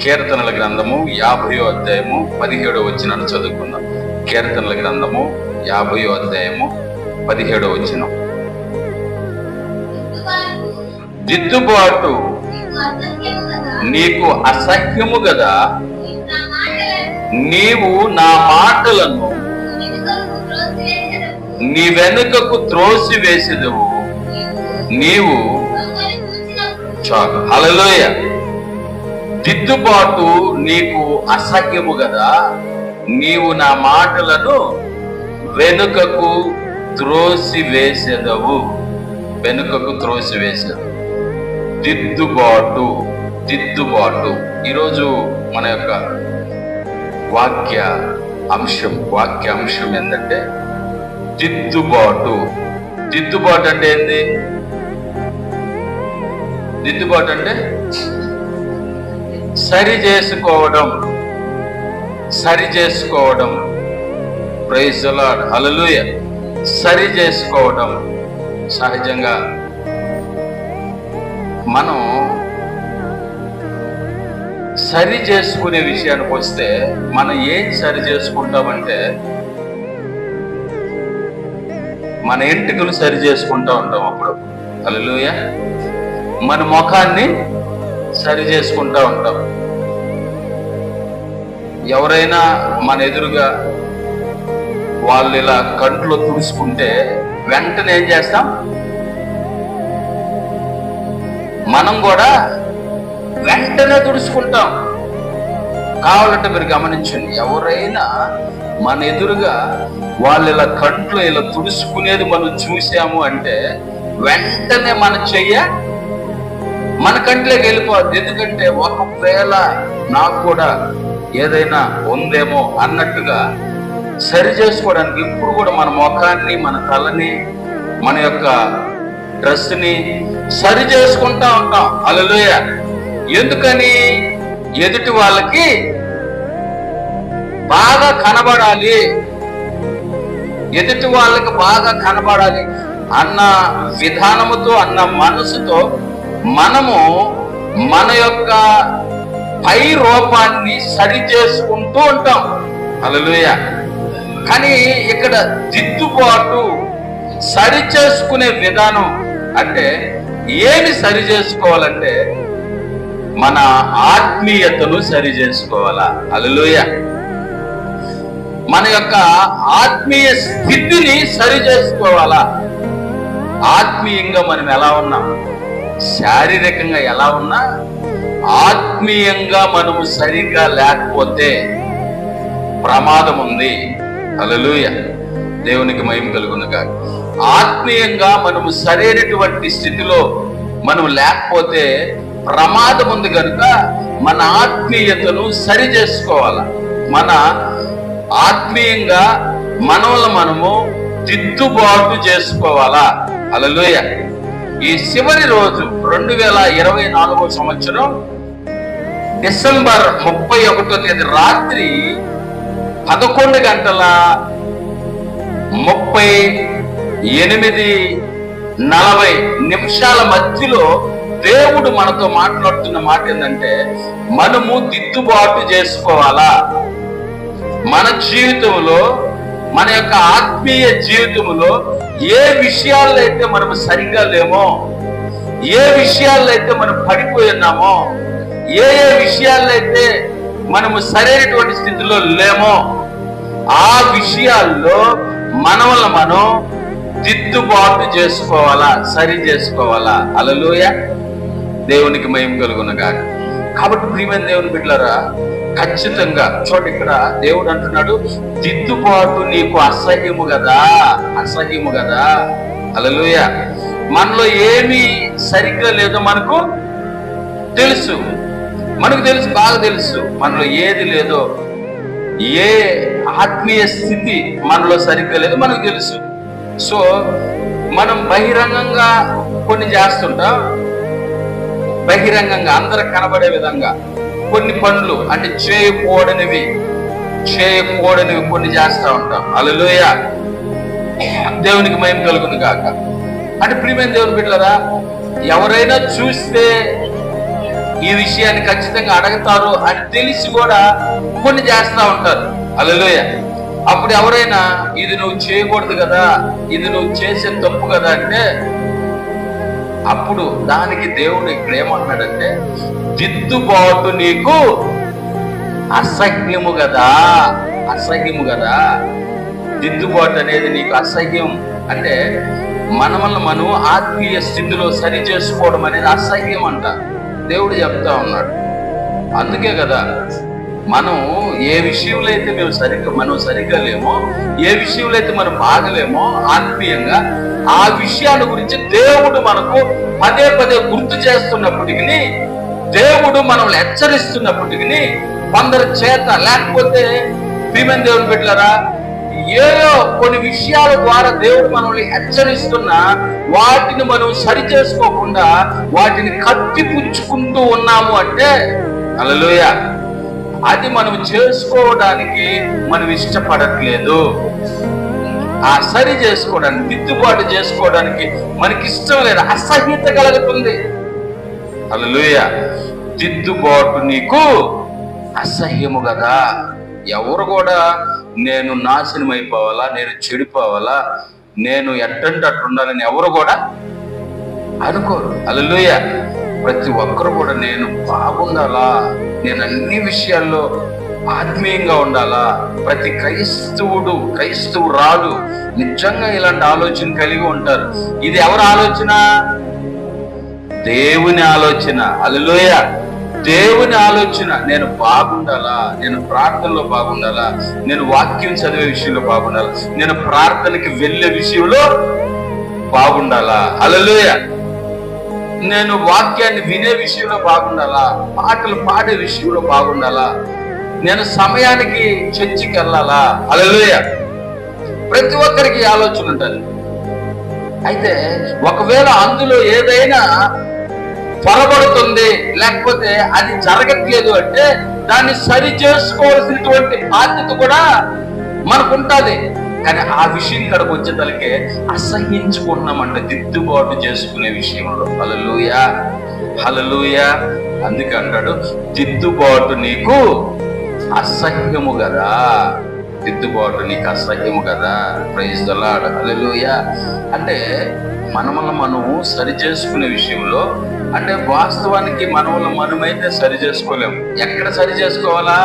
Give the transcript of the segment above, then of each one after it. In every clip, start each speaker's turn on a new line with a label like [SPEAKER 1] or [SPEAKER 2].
[SPEAKER 1] కీర్తనల గ్రంథము యాభయో అధ్యాయము పదిహేడో వచ్చిన చదువుకుందాం. కీర్తనల గ్రంథము యాభయో అధ్యాయము పదిహేడో వచ్చిన దిద్దుబాటు నీకు అసహ్యము కదా నీవు నా మాటలను నీ వెనుకకు త్రోసి వేసేదవు నీవు చాలు. అలలోయ దిద్దుబాటు నీకు అసహ్యము కదా నీవు నా మాటలను వెనుకకు త్రోసి వేసేదవు వెనుకకు త్రోసి వేసేదవు దిద్దుబాటు దిద్దుబాటు. ఈరోజు మన యొక్క వాక్య అంశం వాక్య అంశం ఏంటంటే దిద్దుబాటు. దిద్దుబాటు అంటే ఏంది? దిద్దుబాటు అంటే సరి చేసుకోవడం సరి చేసుకోవడం ప్రైజ్ అలలుయ సరి చేసుకోవడం సహజంగా మనం సరి చేసుకునే విషయానికి వస్తే మనం ఏం సరి చేసుకుంటామంటే మన ఎంటుకలు సరి చేసుకుంటా ఉంటాం అప్పుడు. అలలుయ మన ముఖాన్ని సరి చేసుకుంటా ఉంటాం. ఎవరైనా మన ఎదురుగా వాళ్ళు ఇలా కంట్లో తుడుచుకుంటే వెంటనే ఏం చేస్తాం? మనం కూడా వెంటనే తుడుచుకుంటాం. కావాలంటే మీరు గమనించండి ఎవరైనా మన ఎదురుగా వాళ్ళు ఇలా కంట్లో ఇలా తుడుచుకునేది మనం చూసాము అంటే వెంటనే మన చెయ్య మన కంట్లోకి వెళ్ళిపోద్ది ఎందుకంటే ఒకవేళ నాకు కూడా ఏదైనా ఉందేమో అన్నట్టుగా సరి చేసుకోవడానికి ఇప్పుడు కూడా మన ముఖాన్ని మన తలని మన యొక్క డ్రెస్ని సరి చేసుకుంటా ఉంటాం. అలలోయ ఎందుకని? ఎదుటి వాళ్ళకి బాగా కనబడాలి. ఎదుటి వాళ్ళకి బాగా కనబడాలి అన్న విధానముతో అన్న మనసుతో మనము మన యొక్క పై రూపాన్ని సరి చేసుకుంటూ ఉంటాం. అలలుయ కానీ ఇక్కడ దిద్దుబాటు సరి చేసుకునే విధానం అంటే ఏమి సరి చేసుకోవాలంటే మన ఆత్మీయతను సరి చేసుకోవాలా. అలలుయ మన యొక్క ఆత్మీయ స్థితిని సరి చేసుకోవాలా. ఆత్మీయంగా మనం ఎలా ఉన్నాం? శారీరకంగా ఎలా ఉన్నా ఆత్మీయంగా మనము సరిగ్గా లేకపోతే ప్రమాదం ఉంది. అలలుయ దేవునికి మహిమ కలుగునుగా ఆత్మీయంగా మనము సరైనటువంటి స్థితిలో మనం లేకపోతే ప్రమాదం ఉంది కనుక మన ఆత్మీయతను సరి చేసుకోవాలి. మన ఆత్మీయంగా మనల్ని మనము దిద్దుబాటు చేసుకోవాలా. అలలుయ ఈ చివరి రోజు రెండు వేల ఇరవై నాలుగో సంవత్సరం డిసెంబర్ ముప్పై ఒకటో తేదీ రాత్రి పదకొండు గంటల ముప్పై ఎనిమిది నలభై నిమిషాల మధ్యలో దేవుడు మనతో మాట్లాడుతున్న మాట ఏంటంటే మనము దిద్దుబాటు చేసుకోవాలా? మన జీవితంలో మన యొక్క ఆత్మీయ జీవితంలో ఏ విషయాల్లో అయితే మనం సరిగ్గా లేమో ఏ విషయాల్లో అయితే మనం పడిపోయి ఉన్నామో ఏ ఏ విషయాల్లో అయితే మనము సరైనటువంటి స్థితిలో లేమో ఆ విషయాల్లో మనవల మనం దిద్దుబాటు చేసుకోవాలా సరి చేసుకోవాలా? అలలోయ దేవునికి మయం కలుగునగా కాబట్టి ప్రియమైన దేవుని బిడ్డలరా ఖచ్చితంగా. చూడండి ఇక్కడ దేవుడు అంటున్నాడు దిద్దుబాటు నీకు అసహ్యము కదా అసహ్యము కదా అలలుయ మనలో ఏమి సరిగ్గా లేదో మనకు తెలుసు. మనకు తెలుసు బాగా తెలుసు. మనలో ఏది లేదో ఏ ఆత్మీయ స్థితి మనలో సరిగ్గా లేదో మనకు తెలుసు. సో మనం బహిరంగంగా కొన్ని చేస్తుంటాం. బహిరంగంగా అందరు కనబడే విధంగా. కొన్ని పనులు అంటే చేయకూడనివి చేయకూడనివి కొన్ని చేస్తా ఉంటాం. అలలోయ దేవునికి మయం కలుగును కాక అంటే ప్రియమైన దేవుని బిడ్డలరా ఎవరైనా చూస్తే ఈ విషయాన్ని ఖచ్చితంగా అడగతారు అని తెలిసి కూడా కొన్ని చేస్తా ఉంటారు. అలలోయ అప్పుడు ఎవరైనా ఇది నువ్వు చేయకూడదు కదా ఇది నువ్వు చేసే తప్పు కదా అంటే అప్పుడు దానికి దేవుడు ఇక్కడ ఏమంటున్నాడంటే దిద్దుబాటు నీకు అసహ్యము కదా అసహ్యము కదా. దిద్దుబాటు అనేది నీకు అసహ్యం. అంటే మనమల్ని మనం ఆత్మీయ స్థితిలో సరి చేసుకోవడం అనేది అసహ్యం అంట. దేవుడు చెప్తా ఉన్నాడు. అందుకే కదా మనం ఏ విషయంలో అయితే మేము సరిగ్గా మనం సరిగ్గా లేమో ఏ విషయంలో అయితే మనం బాగలేమో ఆత్మీయంగా ఆ విషయాల గురించి దేవుడు మనకు పదే పదే గుర్తు చేస్తున్నప్పటికీ దేవుడు మనల్ని హెచ్చరిస్తున్నప్పటికీ కొందరి చేత లేకపోతే భీమన్ దేవుని పెట్టారా ఏదో కొన్ని విషయాల ద్వారా దేవుడు మనల్ని హెచ్చరిస్తున్నా వాటిని మనం సరి చేసుకోకుండా వాటిని కత్తిపుచ్చుకుంటూ ఉన్నాము అంటే అలలోయ అది మనం చేసుకోవడానికి మనం ఇష్టపడట్లేదు. ఆ సరి చేసుకోవడానికి దిద్దుబాటు చేసుకోవడానికి మనకి ఇష్టం లేదు అసహ్యత కలుగుతుంది. అలలుయ దిద్దుబాటు నీకు అసహ్యము కదా. ఎవరు కూడా నేను నాశనం అయిపోవాలా నేను చెడిపోవాలా నేను ఎట్టంటే ఉండాలని ఎవరు కూడా అనుకోరు. అలలుయ ప్రతి ఒక్కరు కూడా నేను బాగుండాలా? నేను అన్ని విషయాల్లో ఆత్మీయంగా ఉండాలా? ప్రతి క్రైస్తవుడు క్రైస్తవురాలు నిజంగా ఇలాంటి ఆలోచన కలిగి ఉంటారు. ఇది ఎవరి ఆలోచన? దేవుని ఆలోచన. అలలోయ దేవుని ఆలోచన. నేను బాగుండాలా? నేను ప్రార్థనలో బాగుండాలా? నేను వాక్యం చదివే విషయంలో బాగుండాలా? నేను ప్రార్థనకి వెళ్ళే విషయంలో బాగుండాలా? అలలోయ నేను వాక్యాన్ని వినే విషయంలో బాగుండాలా? పాటలు పాడే విషయంలో బాగుండాలా? నేను సమయానికి చర్చికి వెళ్ళాలా? అలలోయ ప్రతి ఒక్కరికి ఆలోచన ఉంటుంది. అయితే ఒకవేళ అందులో ఏదైనా పొరబడుతుంది లేకపోతే అది జరగట్లేదు అంటే దాన్ని సరి చేసుకోవాల్సినటువంటి బాధ్యత కూడా మనకు ఉంటుంది కానీ ఆ విషయం ఇక్కడికి వచ్చేతలకే అసహించుకుంటున్నామంట దిద్దుబాటు చేసుకునే విషయంలో. హలలుయ హలలుయ అందుకే అంటాడు దిద్దుబాటు నీకు అసహ్యము కదా. దిద్దుబాటు నీకు అసహ్యము కదా. ప్రైజ్ దలాడ్ హలలుయ అంటే మనమల్ని మనము సరి చేసుకునే విషయంలో అంటే వాస్తవానికి మనమల్ని మనమైతే సరి చేసుకోలేము. ఎక్కడ సరి చేసుకోవాలా?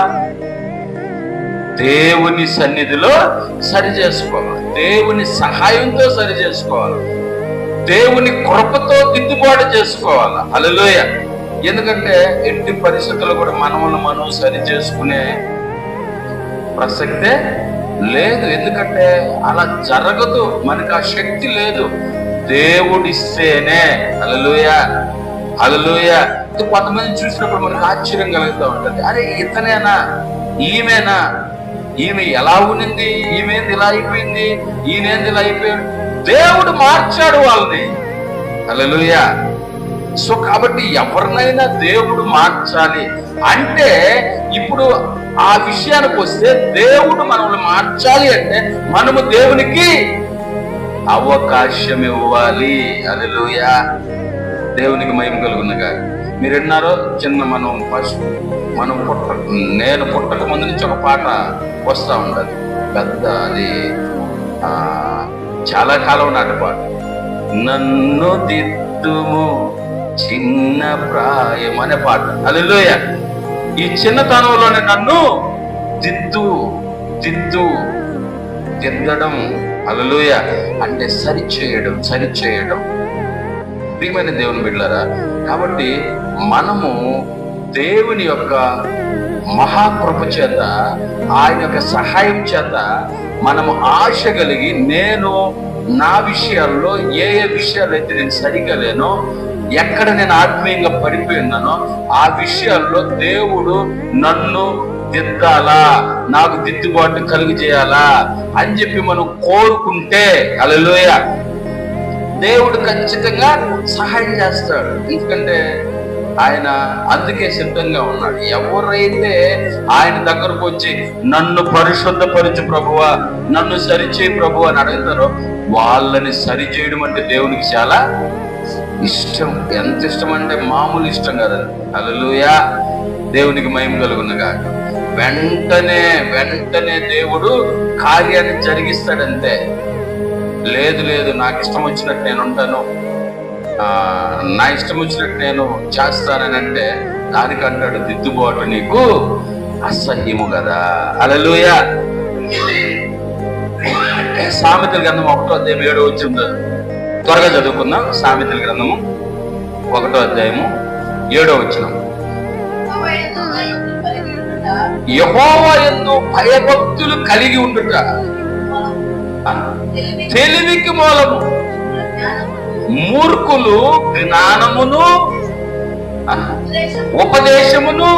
[SPEAKER 1] దేవుని సన్నిధిలో సరి చేసుకోవాలి. దేవుని సహాయంతో సరి చేసుకోవాలి. దేవుని కృపతో దిద్దుబాటు చేసుకోవాలి. అలలోయ ఎందుకంటే ఎట్టి పరిస్థితులు కూడా మనమును మనం సరి చేసుకునే ప్రసక్తే లేదు. ఎందుకంటే అలా జరగదు. మనకు ఆ శక్తి లేదు. దేవుడిస్తేనే అలలోయ అలలోయ కొంతమంది చూసినప్పుడు మనకు ఆశ్చర్యం కలుగుతూ ఉంటుంది. అరే ఇతనేనా? ఈమెనా? ఈమె ఎలా ఉన్నింది? ఈమెంది ఇలా అయిపోయింది? ఈయనేంది ఇలా అయిపోయాడు దేవుడు మార్చాడు వాళ్ళని. అలలుయ సో కాబట్టి ఎవరినైనా దేవుడు మార్చాలి. అంటే ఇప్పుడు ఆ విషయానికి వస్తే దేవుడు మనల్ని మార్చాలి అంటే మనము దేవునికి అవకాశం ఇవ్వాలి. అలలుయ దేవునికి మహిమ కలుగున్నగా మీరు విన్నారో చిన్న మనం ఫస్ట్ మనం పుట్ట నేను పుట్టక ముందు నుంచి ఒక పాట వస్తూ ఉండదు పెద్ద అది చాలా కాలం నాటి పాట. నన్ను దిద్దుము చిన్న ప్రాయం అనే పాట. అలెలుయ ఈ చిన్నతనంలోనే నన్ను దిద్దు దిద్దు దిద్దడం అలలుయ అంటే సరి చేయడం చేయడం. ప్రియమైన దేవుని బిడ్డలారా కాబట్టి మనము దేవుని యొక్క మహాకృప చేత ఆయన యొక్క సహాయం చేత మనము ఆశ కలిగి నేను నా విషయాల్లో ఏ ఏ విషయాలు అయితే నేను సరిగా లేనో ఎక్కడ నేను ఆత్మీయంగా పడిపోయి ఉన్నానో ఆ విషయాల్లో దేవుడు నన్ను దిద్దాలా నాకు దిద్దుబాటు కలుగు చేయాలా అని చెప్పి మనం కోరుకుంటే అలలోయ దేవుడు ఖచ్చితంగా సహాయం చేస్తాడు. ఎందుకంటే ఆయన అందుకే సిద్ధంగా ఉన్నాడు. ఎవరైతే ఆయన దగ్గరకు వచ్చి నన్ను పరిశుద్ధపరచు ప్రభువా నన్ను సరిచేయి ప్రభు అని అడుగుతారో వాళ్ళని సరి చేయడం అంటే దేవునికి చాలా ఇష్టం. ఎంత ఇష్టం అంటే మామూలు ఇష్టం కదండి అలలుయా దేవునికి మయం కలుగునగా వెంటనే వెంటనే దేవుడు కార్యాన్ని జరిగిస్తాడంతే. లేదు లేదు నాకు ఇష్టం వచ్చినట్టు నేను ఉంటాను. నా ఇష్టం వచ్చినట్టు నేను చేస్తానని అంటే దానికంటాడు దిద్దుబాటు నీకు అసహ్యము కదా. అలలుయ. సామెతల గ్రంథం ఒకటో అధ్యాయం ఏడో వచ్చింది. త్వరగా చదువుకుందాం. సామెతల గ్రంథము ఒకటో అధ్యాయము ఏడో వచ్చిన యహోవ ఎందు భయభక్తులు కలిగి ఉండుట. తెలివికి మూలము. మూర్ఖులు జ్ఞానమును ఉపదేశమును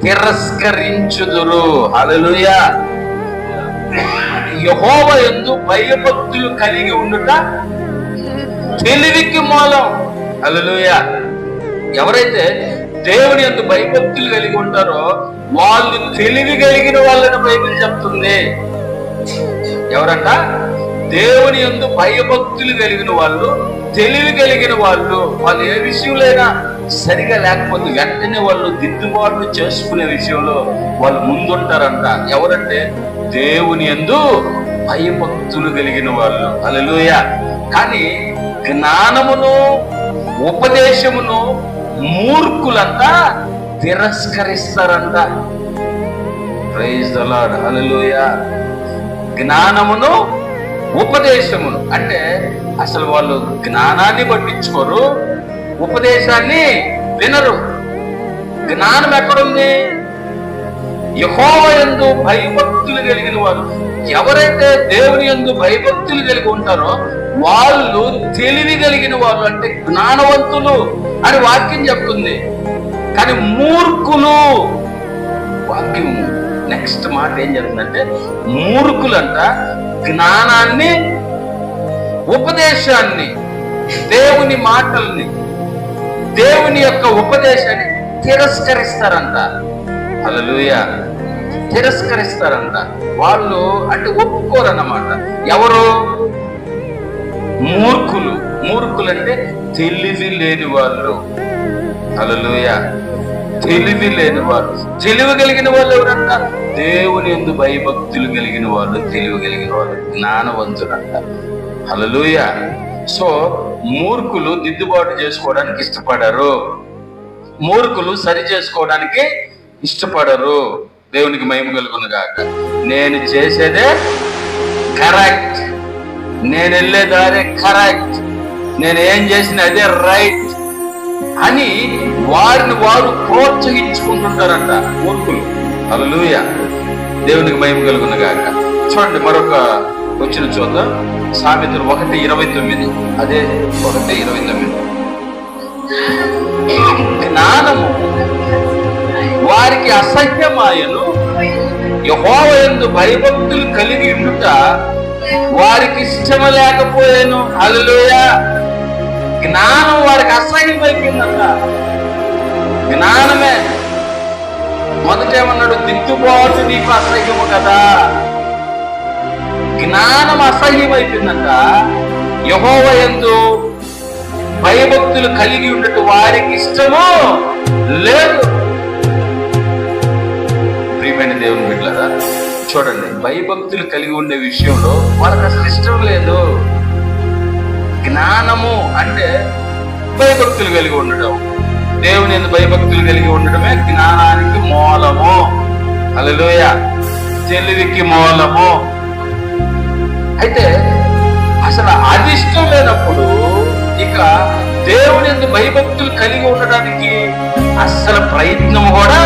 [SPEAKER 1] తిరస్కరించుదురు. హల్లెలూయా. యహోవ ఎందు భయభక్తులు కలిగి ఉండుట తెలివికి మూలం. హల్లెలూయా. ఎవరైతే దేవుని ఎందు భయభక్తులు కలిగి ఉంటారో వాళ్ళు తెలివి కలిగిన వాళ్ళని బైబిల్ చెప్తుంది. ఎవరంట? దేవుని ఎందు భయభక్తులు కలిగిన వాళ్ళు తెలివి కలిగిన వాళ్ళు వాళ్ళు ఏ విషయంలోనైనా సరిగా లేకపోతే వెంటనే వాళ్ళు దిద్దుబాట్లు చేసుకునే విషయంలో వాళ్ళు ముందుంటారంట. ఎవరంటే? దేవుని ఎందు భయభక్తులు కలిగిన వాళ్ళు. అలలుయ కానీ జ్ఞానమును ఉపదేశమును మూర్ఖులంతా తిరస్కరిస్తారంట. ప్రైజ్ ద లార్డ్ జ్ఞానమును ఉపదేశమును. అంటే అసలు వాళ్ళు జ్ఞానాన్ని పట్టించుకోరు ఉపదేశాన్ని వినరు. జ్ఞానం ఎక్కడుంది? యహోవ యందు భయభక్తులు కలిగిన వారు. ఎవరైతే దేవుని యందు భయభక్తులు కలిగి ఉంటారో వాళ్ళు తెలివి కలిగిన వాళ్ళు అంటే జ్ఞానవంతులు అని వాక్యం చెప్తుంది. కానీ మూర్ఖులు వాక్యం నెక్స్ట్ మాట ఏం జరుగుతుందంటే మూర్ఖులంట జ్ఞానాన్ని ఉపదేశాన్ని దేవుని మాటల్ని దేవుని యొక్క ఉపదేశాన్ని తిరస్కరిస్తారంట. అలలుయ తిరస్కరిస్తారంట. వాళ్ళు అంటే ఒప్పుకోరన్నమాట. ఎవరు? మూర్ఖులు. మూర్ఖులంటే తెలివి లేని వాళ్ళు. హల్లెలూయా. తెలివి లేని వారు తెలివి కలిగిన వాళ్ళు ఎవరంట? దేవుని ఎందు భయభక్తులు కలిగిన వాళ్ళు తెలివి కలిగిన వాళ్ళు జ్ఞానవంతులంట. హల్లెలూయ. సో మూర్ఖులు దిద్దుబాటు చేసుకోవడానికి ఇష్టపడరు. మూర్ఖులు సరి చేసుకోవడానికి ఇష్టపడరు. దేవునికి మహిమ కలుగును కాక నేను చేసేదే కరెక్ట్. నేను వెళ్ళే దారే కరెక్ట్. నేను ఏం చేసిన అదే రైట్. అని వారిని వారు ప్రోత్సహించుకుంటుంటారంట మూర్ఖులు. అలలుయ దేవునికి మయం కలుగును గాక. చూడండి మరొక వచ్చిన చూద్దాం సామెతలు ఒకటి ఇరవై తొమ్మిది. అదే ఒకటి ఇరవై తొమ్మిది. జ్ఞానము వారికి అసహ్యమాయను. యహోవయందు భయభక్తులు కలిగి ఉండుట వారికి ఇష్టం లేకపోయాను. హల్లెలూయ. జ్ఞానం వారికి అసహ్యమైపోయిందంట. జ్ఞానమే. మొదట ఏమన్నాడు? దిద్దుబాటు నీకు అసహ్యము కదా. జ్ఞానం అసహ్యమైపోయిందంట. యహోవ ఎందు భయభక్తులు కలిగి ఉండటం వారికి ఇష్టము లేదు. ప్రియమైన దేవుని బిడ్డలరా చూడండి భయభక్తులు కలిగి ఉండే విషయంలో వాళ్ళకి అసలు ఇష్టం లేదు. జ్ఞానము అంటే భయభక్తులు కలిగి ఉండడం దేవుని ఎందు భయభక్తులు కలిగి ఉండడమే జ్ఞానానికి మూలము. అలలోయ తెలివికి మూలము. అయితే అసలు అదిష్టం లేనప్పుడు ఇక దేవుని ఎందు భయభక్తులు కలిగి ఉండడానికి అస్సలు ప్రయత్నం కూడా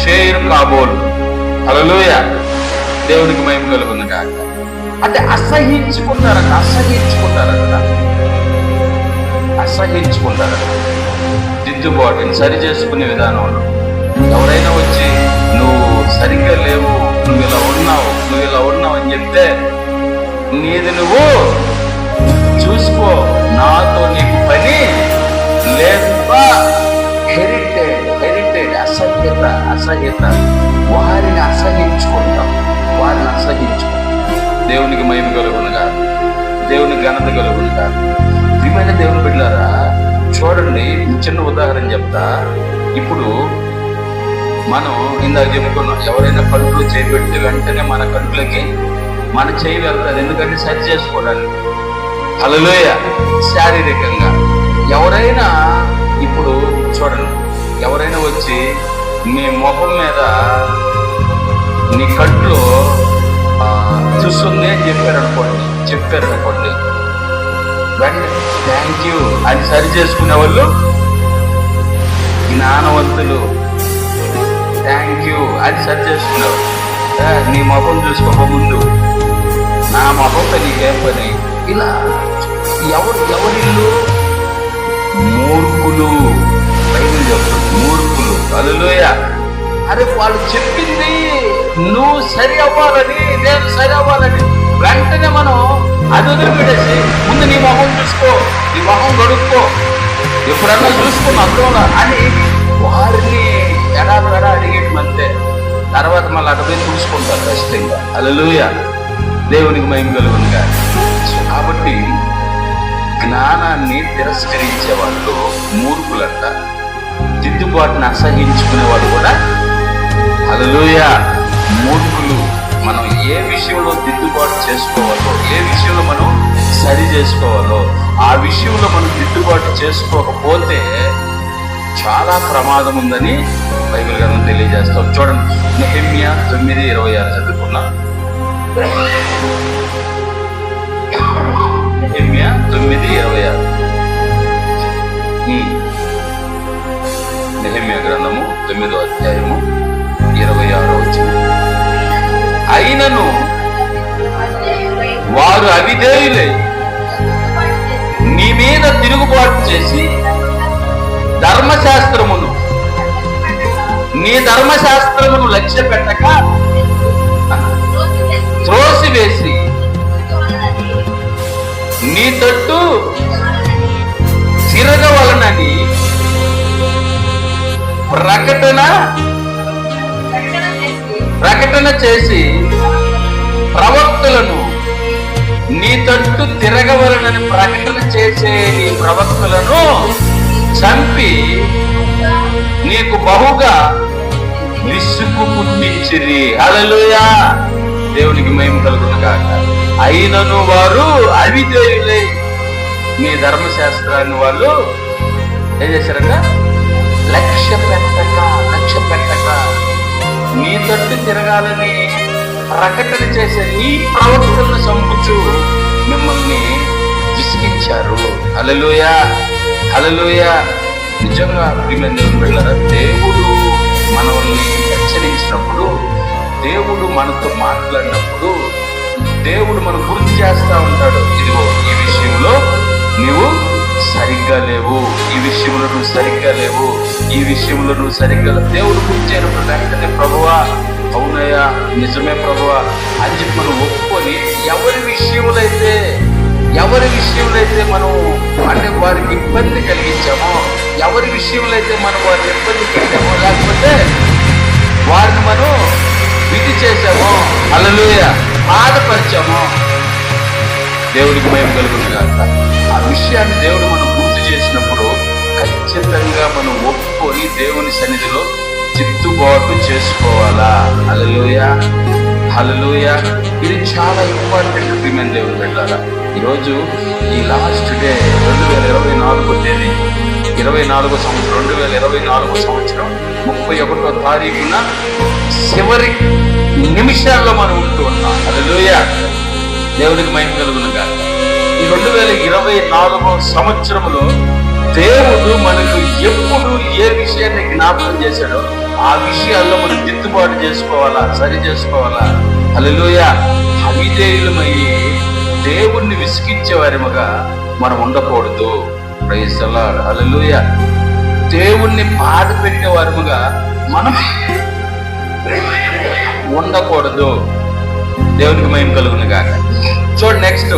[SPEAKER 1] చేయరు కాబోలు. అలలోయ దేవునికి మహిమ కలుగుంది కాక అంటే అసహించుకుంటారట అసహించుకుంటారట అసహించుకుంటారట దిద్దుబాటుని సరి చేసుకునే విధానంలో ఎవరైనా వచ్చి నువ్వు సరిగ్గా లేవు నువ్వు ఇలా ఉన్నావు నువ్వు ఇలా ఉన్నావు అని చెప్తే నీది నువ్వు. చూసుకో నాతో నీకు పని లేదు హెరిటేడ్ హెరిటేడ్ అసహ్యత అసహ్యత. వారిని అసహించుకుంటాం వారిని అసహించుకుంటాం దేవునికి మహిమ కలుగునుగా. దేవుని ఘనత కలుగునుగా. ప్రియమైన దేవుని బిడ్డారా చూడండి చిన్న ఉదాహరణ చెప్తా. ఇప్పుడు మనం ఇందాక చెప్పుకున్నాం ఎవరైనా కడుపులో పెడితే వెంటనే మన కడుపులకి మన చేయి వెళ్తారు ఎందుకంటే సరి చేసుకోవడానికి. అలలోయ శారీరకంగా. ఎవరైనా ఇప్పుడు చూడండి ఎవరైనా వచ్చి మీ ముఖం మీద నీ కట్లో చూస్తుంది అని చెప్పారు అనుకోండి చెప్పారు అనుకోండి వెంటనే థ్యాంక్ యూ అని సరి చేసుకునే వాళ్ళు జ్ఞానవంతులు. థ్యాంక్ యూ అని సరి చేసుకున్నారు నీ మొహం చూసుకోక ముందు. నా ముఖంతో నీకేం పని ఇలా ఎవరు ఎవరిల్లు మూర్ఖులు. బైబిల్ చెప్తుంది మూర్ఖులు. అలలోయ అరే వాళ్ళు చెప్పింది నువ్వు సరి అవ్వాలని నేను సరి అవ్వాలని వెంటనే మనం అది వదిలిపెట్టేసి ముందు నీ మొహం చూసుకో నీ మొహం గడుక్కో. ఎప్పుడన్నా చూసుకున్న అందులో అని వారిని ఎడా ఎడా అడిగేయడం అంతే. తర్వాత మళ్ళీ అటు పోయి చూసుకుంటారు ఖచ్చితంగా. అలలుయ దేవునికి మహిమ కలుగునుగా కాబట్టి జ్ఞానాన్ని తిరస్కరించే వాళ్ళు మూర్ఖులంట. దిద్దుబాటును అసహించుకునే వాళ్ళు కూడా హల్లెలూయా. మూర్ఖులు మనం ఏ విషయంలో దిద్దుబాటు చేసుకోవాలో ఏ విషయంలో మనం సరి చేసుకోవాలో ఆ విషయంలో మనం దిద్దుబాటు చేసుకోకపోతే చాలా ప్రమాదం ఉందని బైబిల్ గ్రంథం తెలియజేస్తాం. చూడండి నెహమ్య తొమ్మిది ఇరవై ఆరు చదువుకున్నాం. నెహమ్య తొమ్మిది ఇరవై ఆరు. నెహమ్య గ్రంథము తొమ్మిదో అధ్యాయము అయినను వారు అవిధేయులే నీ మీద తిరుగుబాటు చేసి ధర్మశాస్త్రమును నీ ధర్మశాస్త్రమును లక్ష్య పెట్టక త్రోసివేసి నీ తట్టు తిరగవలనని ప్రకటన ప్రకటన చేసి ప్రవక్తులను నీ తట్టు తిరగవలనని ప్రకటన చేసే నీ ప్రవక్తులను చంపి నీకు బహుగా విసుగు పుట్టించిరి. అలలుయా దేవునికి మేము కలుగును అయినను వారు అవిధేయులై మీ ధర్మశాస్త్రాన్ని వాళ్ళు ఏం చేశారంట? లక్ష్య పెట్టక లక్ష్య పెట్టక నీ తట్టు తిరగాలని ప్రకటన చేసే నీ ప్రవక్తలను చంపుచు మిమ్మల్ని విసిగించారు. అలలోయ అలలోయ నిజంగా ప్రియమైన దేవుని దేవుడు మనల్ని హెచ్చరించినప్పుడు దేవుడు మనతో మాట్లాడినప్పుడు దేవుడు మనం గుర్తు చేస్తూ ఉంటాడు. ఇదిగో ఈ విషయంలో నీవు సరిగ్గా లేవు. ఈ విషయంలో నువ్వు సరిగ్గా లేవు. ఈ విషయంలో నువ్వు సరిగ్గా దేవుడు గుర్తు వెంటనే ప్రభువా అవునయ్యా నిజమే ప్రభువా అని చెప్పి మనం ఒప్పుకొని ఎవరి విషయంలో ఎవరి విషయంలో అయితే మనం అంటే వారికి ఇబ్బంది కలిగించామో ఎవరి విషయంలో అయితే మనం వారికి ఇబ్బంది పెట్టామో లేకపోతే వారిని మనం విధి చేసామో అలలుయ బాధపరిచామో దేవుడికి భయం కలుగుతుంది కాక ఆ విషయాన్ని దేవుడు మనం గుర్తు చేసినప్పుడు ఖచ్చితంగా మనం ఒప్పుకొని దేవుని సన్నిధిలో చిత్తుబాటు చేసుకోవాలా? హలలోయ హలలోయ ఇది చాలా ఇంపార్టెంట్ ప్రియమైన దేవుని పెట్టాలా ఈరోజు ఈ లాస్ట్ డే రెండు వేల ఇరవై నాలుగో తేదీ ఇరవై నాలుగో సంవత్సరం రెండు వేల ఇరవై నాలుగో సంవత్సరం ముప్పై ఒకటో తారీఖున చివరి నిమిషాల్లో మనం ఉంటూ ఉన్నాం. హల్లెలూయా. దేవుడికి మహిమ కలుగును గాక ఈ రెండు వేల ఇరవై నాలుగో సంవత్సరంలో దేవుడు మనకు ఎప్పుడు ఏ విషయాన్ని జ్ఞాపకం చేశాడో ఆ విషయాల్లో మనం దిద్దుబాటు చేసుకోవాలా? సరి చేసుకోవాలా? అలలోయ అవిధేయులమయ్యి దేవుణ్ణి విసిగించే వారిముగా మనం ఉండకూడదు. ప్రైజ్ హల్లెలూయా దేవుణ్ణి బాధ పెట్టే వారిముగా మనం ఉండకూడదు. దేవునికి మయం కలుగును కాక చూడండి నెక్స్ట్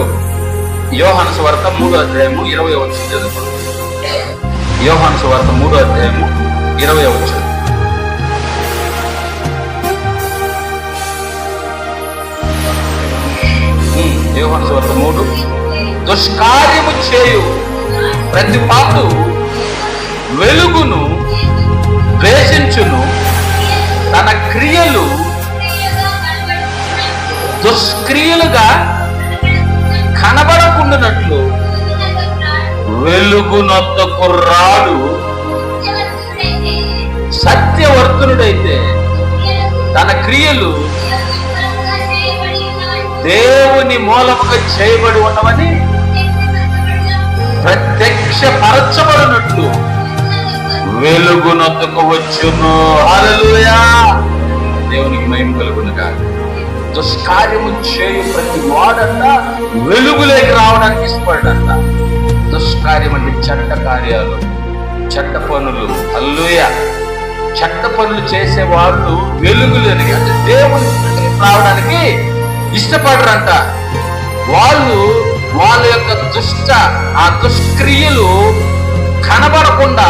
[SPEAKER 1] యోహాను సువార్త మూడో అధ్యాయము ఇరవై వచ్చిన చదువుకోండి యోహాను సువార్త మూడో అధ్యాయము ఇరవై వచ్చింది యోహాను సువార్త మూడు. దుష్కార్యము చేయు ప్రతి పాటు వెలుగును ద్వేషించును. తన క్రియలు దుష్క్రియలుగా కనబడకుండానట్లు వెలుగునొద్దకు రాడు సత్యవర్తనుడైతే తన క్రియలు దేవుని మూలముగా చేయబడి ఉన్నవని ప్రత్యక్ష పరచబడినట్లు వెలుగునొద్దకు వచ్చును. హల్లెలూయా. దేవునికి మహిమ కలుగునుగా దుష్కార్యము చేయు ప్రతి వాడంట వెలుగులోకి రావడానికి ఇష్టపడంట దుష్కార్యం అంటే చెడ్డ కార్యాలు చెడ్డ పనులు. అల్లుయ చెడ్డ పనులు చేసే వాళ్ళు వెలుగులోనికి అంటే దేవుని రావడానికి ఇష్టపడరంట. వాళ్ళు వాళ్ళ యొక్క దుష్ట ఆ దుష్క్రియలు కనబడకుండా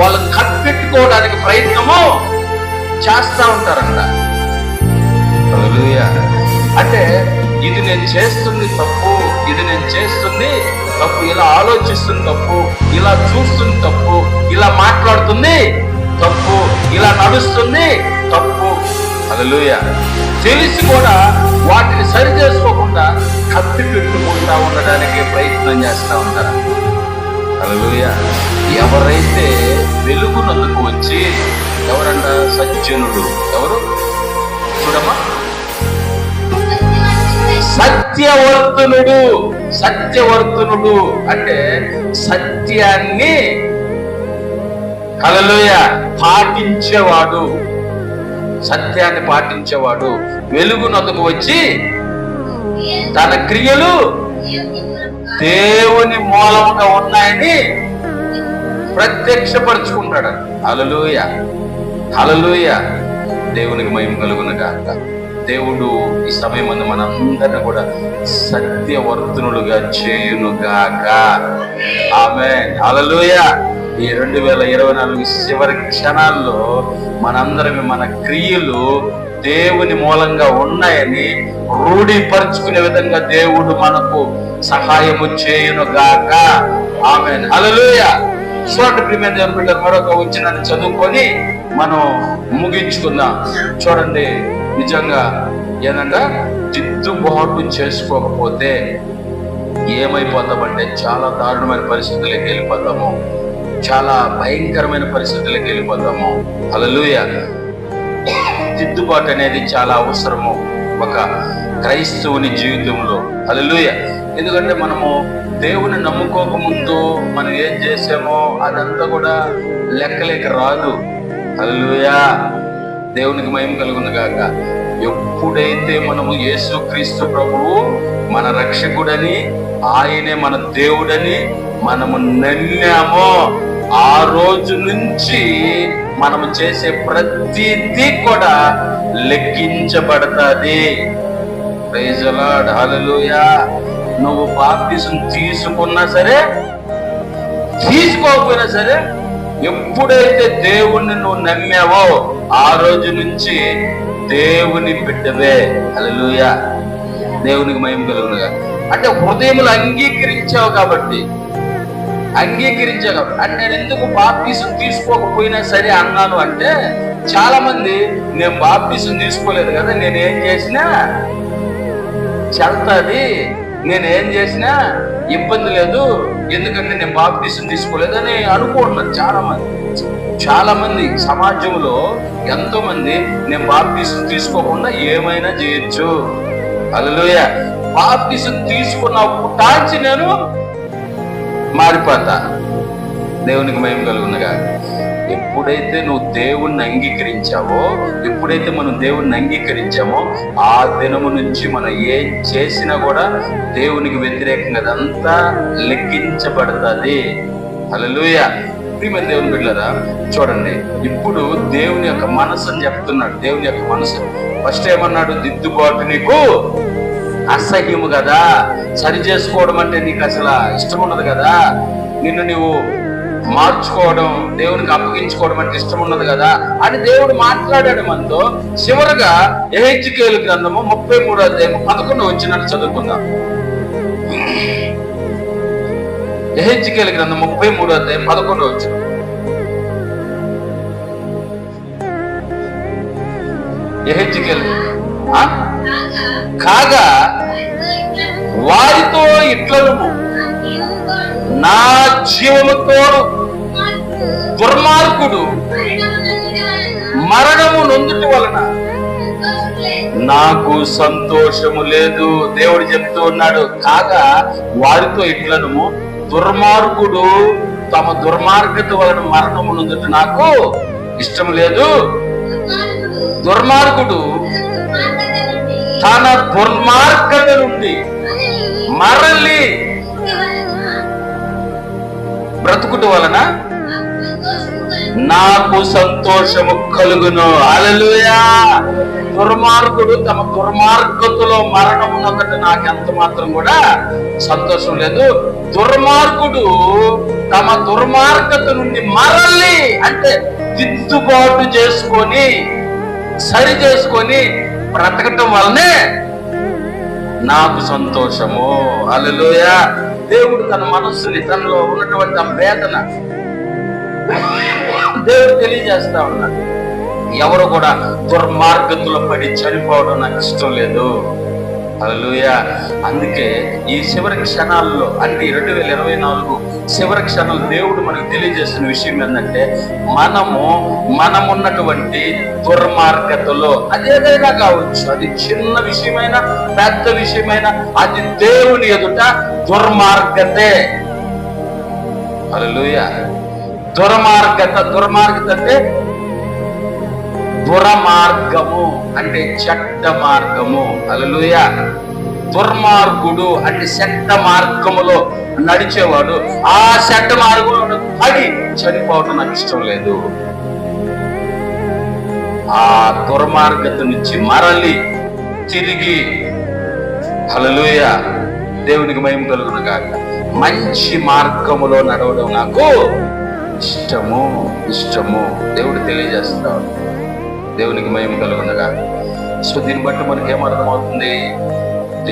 [SPEAKER 1] వాళ్ళు కప్పెట్టుకోవడానికి ప్రయత్నము చేస్తా ఉంటారంట. అంటే ఇది నేను చేస్తుంది తప్పు ఇది నేను చేస్తుంది తప్పు ఇలా ఆలోచిస్తుంది తప్పు ఇలా చూస్తుంది తప్పు ఇలా మాట్లాడుతుంది తప్పు ఇలా నడుస్తుంది తప్పు. హల్లెలూయా. తెలిసి కూడా వాటిని సరి చేసుకోకుండా కత్తి పెట్టుకుంటా ఉండడానికి ప్రయత్నం చేస్తా ఉంటారు. హల్లెలూయా. ఎవరైతే వెలుగునందుకు వచ్చి ఎవరంట సజ్జనుడు ఎవరు? చూడమ్మా. సత్యవర్తనుడు సత్యవర్తనుడు అంటే సత్యాన్ని కలలోయ పాటించేవాడు. సత్యాన్ని పాటించేవాడు. వెలుగు నదుకు వచ్చి తన క్రియలు దేవుని మూలముగా ఉన్నాయని ప్రత్యక్షపరుచుకుంటాడు. అలలోయ అలలోయ దేవునికి మహిమ కలుగునగా గాక. దేవుడు ఈ సమయం మందు మనందరిని కూడా సత్యవర్తనులుగా చేయునుగాక. ఆమె అలలోయ ఈ రెండు వేల ఇరవై నాలుగు చివరి క్షణాల్లో మనందరమే మన క్రియలు దేవుని మూలంగా ఉన్నాయని రూఢీపరుచుకునే విధంగా దేవుడు మనకు సహాయము చేయును గాక ఆమె అలలోయ చోటు ప్రియమైన దేవుని బిడ్డలు మరొక వచ్చినాన్ని చదువుకొని మనం ముగించుకుందాం. చూడండి. నిజంగా ఏంటంటే దిద్దుబాటు చేసుకోకపోతే ఏమైపోతామంటే చాలా దారుణమైన పరిస్థితులకు వెళ్ళిపోతాము. చాలా భయంకరమైన పరిస్థితులకు వెళ్ళిపోతాము. అలలుయ దిద్దుబాటు అనేది చాలా అవసరము ఒక క్రైస్తవుని జీవితంలో. అలలుయ ఎందుకంటే మనము దేవుని నమ్ముకోకముందు మనం ఏం చేసామో అదంతా కూడా లెక్కలేక రాదు. అలలుయా దేవునికి మహిమ కలుగును గాక. ఎప్పుడైతే మనము యేసుక్రీస్తు ప్రభువు మన రక్షకుడని ఆయనే మన దేవుడని మనము నమ్మామో ఆ రోజు నుంచి మనము చేసే ప్రతిదీ కూడా లెక్కించబడతాది. ప్రైజ్ లార్డ్ నువ్వు బాప్తిసం తీసుకున్నా సరే తీసుకోకపోయినా సరే ఎప్పుడైతే దేవుణ్ణి నువ్వు నమ్మావో ఆ రోజు నుంచి దేవుని బిడ్డవే. అలలుయ దేవునికి మయం కలుగునుగా. అంటే హృదయములు అంగీకరించావు కాబట్టి. అంగీకరించావు కాబట్టి. అంటే నేను ఎందుకు బాప్తీసం తీసుకోకపోయినా సరే అన్నాను అంటే చాలా మంది నేను బాప్తీసం తీసుకోలేదు కదా నేనేం చేసినా చెల్తాది నేనేం చేసినా ఇబ్బంది లేదు ఎందుకంటే నేను బాప్తీసం తీసుకోలేదని అనుకోవట్లేదు చాలా మంది చాలా మంది సమాజంలో ఎంతో మంది నేను బాప్తీసం తీసుకోకుండా ఏమైనా చేయొచ్చు. అలలోయ బాప్తీసం తీసుకున్నప్పుడు టాంచి నేను మారిపోతా దేవునికి మహిమ కలుగునగా ఎప్పుడైతే నువ్వు దేవుణ్ణి అంగీకరించావో ఎప్పుడైతే మనం దేవుణ్ణి అంగీకరించామో ఆ దినము నుంచి మనం ఏం చేసినా కూడా దేవునికి వ్యతిరేకంగా అదంతా లెక్కించబడుతుంది. హల్లెలూయా. ప్రియమైన దేవుని బిడ్డలారా చూడండి. ఇప్పుడు దేవుని యొక్క మనసు అని చెప్తున్నాడు. దేవుని యొక్క మనసు. ఫస్ట్ ఏమన్నాడు? దిద్దుబాటు నీకు అసహ్యము కదా. సరి చేసుకోవడం అంటే నీకు అసలు ఇష్టం ఉండదు కదా. నిన్ను నువ్వు మార్చుకోవడం దేవునికి అప్పగించుకోవడం అంటే ఇష్టం ఉన్నది కదా? అని దేవుడు మాట్లాడాడు మనతో. చివరగా ఎహెచ్కేలు గ్రంథము ముప్పై మూడో అధ్యాయం పదకొండు వచ్చినట్టు చదువుకుందాం. ఎహెచ్కేల గ్రంథం ముప్పై మూడో అధ్యాయం పదకొండు వచ్చిన. ఎహెచ్కేలు కాగా వారితో ఇట్లను నా జీవముతో దుర్మార్గుడు మరణము నొందుట వలన నాకు సంతోషము లేదు. దేవుడు చెప్తూ ఉన్నాడు కాగా వారితో ఇట్లను దుర్మార్గుడు తమ దుర్మార్గత వలన మరణము నొందుట నాకు ఇష్టం లేదు. దుర్మార్గుడు తన దుర్మార్గత నుండి మరలి బ్రతుకుట వలన నాకు సంతోషము కలుగును. అలలుయా దుర్మార్గుడు తమ దుర్మార్గతలో మరణం ఉన్నదట నాకు ఎంత మాత్రం కూడా సంతోషం లేదు. దుర్మార్గుడు తమ దుర్మార్గత నుండి మరల్లి అంటే దిద్దుబాటు చేసుకొని సరి చేసుకొని బ్రతకటం వల్లనే నాకు సంతోషము. అలలుయా దేవుడు తన మనస్సుని తనలో ఉన్నటువంటి ఆ వేదన దేవుడు తెలియజేస్తా ఉన్నాడు. ఎవరు కూడా దుర్మార్గతులు పడి చనిపోవడం నాకు ఇష్టం లేదు. అలలుయా అందుకే ఈ చివరి క్షణాల్లో అంటే రెండు వేల ఇరవై నాలుగు చివరి క్షణాలు దేవుడు మనకు తెలియజేసిన విషయం ఏంటంటే మనము మనమున్నటువంటి దుర్మార్గతలో అదేదైనా కావచ్చు. అది చిన్న విషయమైనా పెద్ద విషయమైనా అది దేవుని ఎదుట దుర్మార్గతే. హల్లెలూయ. దుర్మార్గత దుర్మార్గత అంటే దురమార్గము అంటే చెడ్డ మార్గము. అలలుయ దుర్మార్గుడు అంటే చెడ్డ మార్గములో నడిచేవాడు. ఆ చెడ్డ మార్గంలో పడి చనిపోవడం నాకు ఇష్టం లేదు. ఆ దుర్మార్గత నుంచి మరలి తిరిగి హలలుయ దేవునికి మయం కలుగును కాక మంచి మార్గములో నడవడం నాకు ఇష్టము ఇష్టము. దేవుడు తెలియజేస్తాడు దేవునికి మహిమ కలుగునగా. సో దీన్ని బట్టి మనకి ఏమర్థమవుతుంది?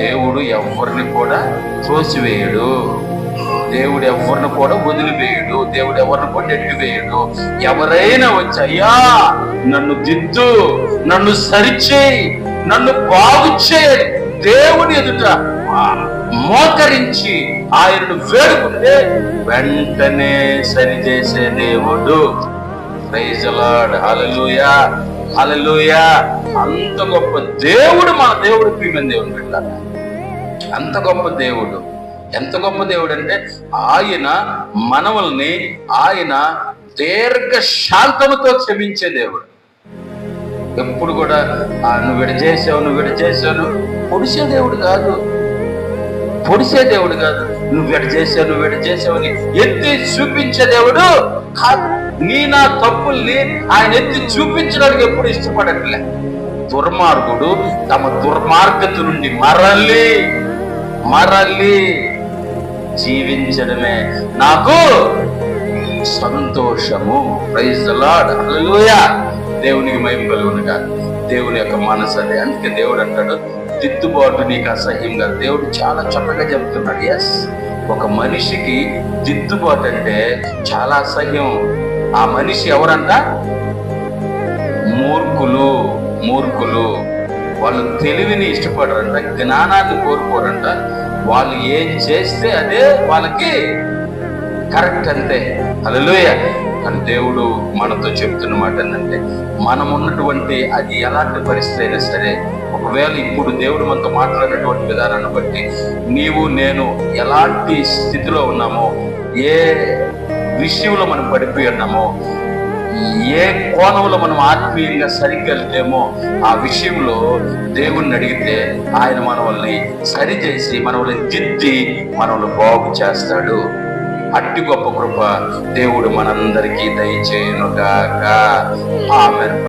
[SPEAKER 1] దేవుడు ఎవరిని కూడా త్రోసివేయడు. దేవుడు ఎవరిని కూడా వదిలివేయడు. దేవుడు ఎవరిని కూడా నెట్టివేయడు. ఎవరైనా వచ్చి అయ్యా నన్ను దిద్దు నన్ను సరిచేయి నన్ను బాగు చేయి. దేవుని ఎదుట మోకరించి ఆయనను వేడుకుంటే వెంటనే సరిచేసే దేవుడు. Praise lord hallelujah hallelujah. అంత గొప్ప దేవుడు మన దేవుడు ప్రియమైన దేవుడు బిడ్డ అంత గొప్ప దేవుడు. ఎంత గొప్ప దేవుడు అంటే ఆయన మనవల్ని ఆయన దీర్ఘ శాంతముతో క్షమించే దేవుడు. ఎప్పుడు కూడా "ఆ, నువ్వు విడ చేసావు నువ్వు విడ చేసావు పొడిసే దేవుడు కాదు. పొడిసే దేవుడు కాదు. నువ్వు విడ చేసావు నువ్వు విడ అని ఎత్తి చూపించే దేవుడు కాదు. నీ నా తప్పుల్ని ఆయన ఎత్తి చూపించడానికి ఎప్పుడు ఇష్టపడట్లే. దుర్మార్గుడు తమ దుర్మార్గత నుండి మరలి మరలి జీవించడమే. నాకు సంతోషము. ప్రైజ్ లార్డ్ దేవునికి మహిమ కలుగునుగా దేవుని యొక్క మనసు అదే. అందుకే దేవుడు అంటాడు దిద్దుబాటు నీకు అసహ్యం దేవుడు చాలా చక్కగా చెప్తున్నాడు ఎస్ ఒక మనిషికి దిద్దుబాటు అంటే చాలా అసహ్యం. ఆ మనిషి ఎవరంట? మూర్ఖులు మూర్ఖులు. వాళ్ళు తెలివిని ఇష్టపడరంట జ్ఞానాన్ని కోరుకోరంట వాళ్ళు ఏం చేస్తే అదే వాళ్ళకి కరెక్ట్ అంతే. అలలోయ అని దేవుడు మనతో చెప్తున్న మాట ఏంటంటే మనం ఉన్నటువంటి అది ఎలాంటి పరిస్థితి అయినా సరే ఒకవేళ ఇప్పుడు దేవుడు మనతో మాట్లాడినటువంటి విధానాన్ని బట్టి నీవు నేను ఎలాంటి స్థితిలో ఉన్నామో ఏ విషయంలో మనం పడిపోయి ఉన్నామో ఏ కోణంలో మనం ఆత్మీయంగా సరిగ్గా లేమో ఆ విషయంలో దేవుణ్ణి అడిగితే ఆయన మనల్ని సరిచేసి మనల్ని దిద్ది మనల్ని బాగు చేస్తాడు. అట్టి గొప్ప కృప దేవుడు మనందరికీ దయచేయనుగాక. ఆమె